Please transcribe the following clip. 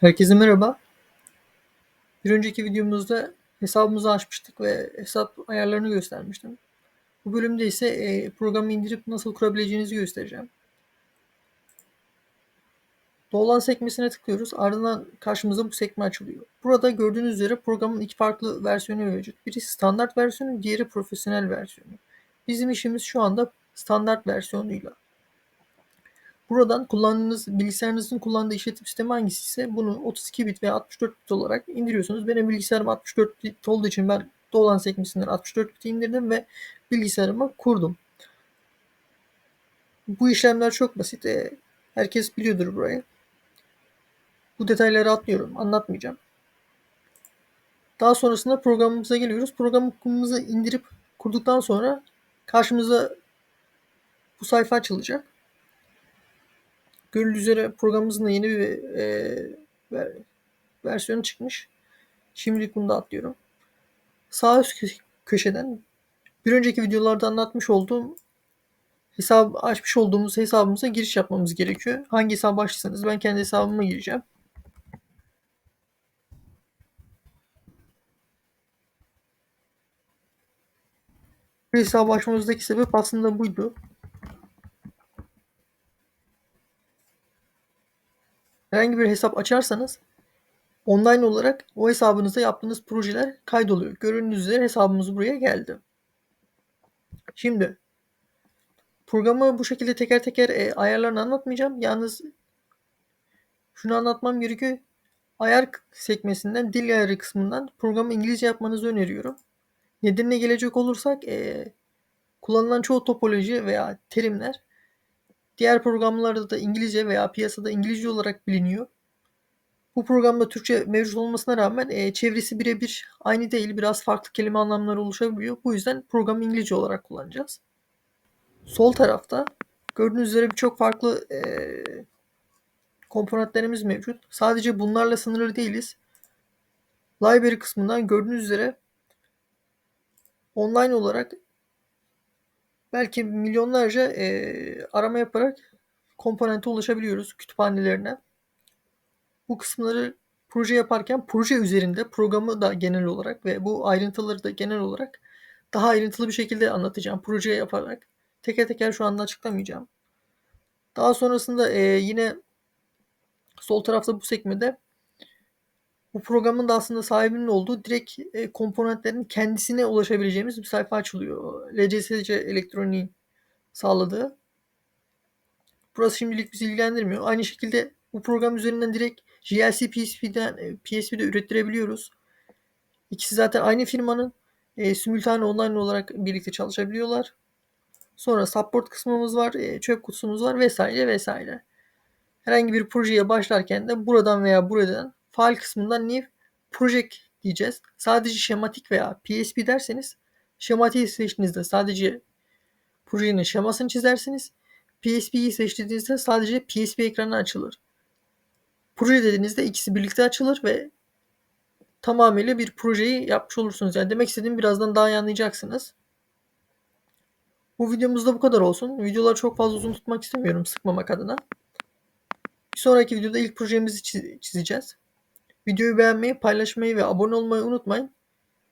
Herkese merhaba. Bir önceki videomuzda hesabımızı açmıştık ve hesap ayarlarını göstermiştim. Bu bölümde ise e, programı indirip nasıl kurabileceğinizi göstereceğim. Dolan sekmesine tıklıyoruz. Ardından karşımıza bu sekme açılıyor. Burada gördüğünüz üzere programın iki farklı versiyonu mevcut. Biri standart versiyonu, diğeri profesyonel versiyonu. Bizim işimiz şu anda standart versiyonuyla. Buradan kullandığınız bilgisayarınızın kullandığı işletim sistemi hangisi ise bunu 32 bit veya 64 bit olarak indiriyorsunuz. Benim bilgisayarım 64 bit olduğu için ben dolan sekmesinden 64 bit indirdim ve bilgisayarıma kurdum. Bu işlemler çok basit. E, herkes biliyordur burayı. Bu detayları atlıyorum. Anlatmayacağım. Daha sonrasında programımıza geliyoruz. Programımızı indirip kurduktan sonra karşımıza bu sayfa açılacak. Görüldüğü üzere programımızın da yeni bir e, versiyonu çıkmış. Şimdilik bunu da atlıyorum. Sağ üst köşeden bir önceki videolarda anlatmış olduğum hesap açmış olduğumuz hesabımıza giriş yapmamız gerekiyor. Hangi hesap açtıysanız ben kendi hesabıma gireceğim. Bu hesabı açmamızdaki sebep aslında buydu. Herhangi bir hesap açarsanız online olarak o hesabınızda yaptığınız projeler kaydoluyor. Gördüğünüz üzere hesabımız buraya geldi. Şimdi programı bu şekilde teker teker e, ayarlarını anlatmayacağım. Yalnız şunu anlatmam gerekiyor. Ayar sekmesinden dil ayarı kısmından programı İngilizce yapmanızı öneriyorum. Nedenine gelecek olursak e, kullanılan çoğu topoloji veya terimler Diğer programlarda da İngilizce veya piyasada İngilizce olarak biliniyor. Bu programda Türkçe mevcut olmasına rağmen e, çevresi birebir aynı değil. Biraz farklı kelime anlamları oluşabiliyor. Bu yüzden programı İngilizce olarak kullanacağız. Sol tarafta gördüğünüz üzere birçok farklı e, komponentlerimiz mevcut. Sadece bunlarla sınırlı değiliz. Library kısmından gördüğünüz üzere online olarak belki milyonlarca e, arama yaparak komponente ulaşabiliyoruz kütüphanelerine. Bu kısımları proje yaparken proje üzerinde programı da genel olarak ve bu ayrıntıları da genel olarak daha ayrıntılı bir şekilde anlatacağım. Proje yaparak teker teker şu anda açıklamayacağım. Daha sonrasında e, yine sol tarafta bu sekmede bu programın da aslında sahibinin olduğu direkt e, komponentlerin kendisine ulaşabileceğimiz bir sayfa açılıyor. LCSC elektroniğin sağladığı. Burası şimdilik bizi ilgilendirmiyor. Aynı şekilde bu program üzerinden direkt GLC PSP'den e, PSP'de ürettirebiliyoruz. İkisi zaten aynı firmanın e, simultane online olarak birlikte çalışabiliyorlar. Sonra support kısmımız var, e, çöp kutusumuz var vesaire vesaire. Herhangi bir projeye başlarken de buradan veya buradan File kısmından new project diyeceğiz. Sadece şematik veya PSP derseniz şematiği seçtiğinizde sadece projenin şemasını çizersiniz. PSP'yi seçtiğinizde sadece PSP ekranı açılır. Proje dediğinizde ikisi birlikte açılır ve tamamıyla bir projeyi yapmış olursunuz. Yani demek istediğim birazdan daha iyi anlayacaksınız. Bu videomuzda bu kadar olsun. Videoları çok fazla uzun tutmak istemiyorum sıkmamak adına. Bir sonraki videoda ilk projemizi çizeceğiz. Videoyu beğenmeyi, paylaşmayı ve abone olmayı unutmayın.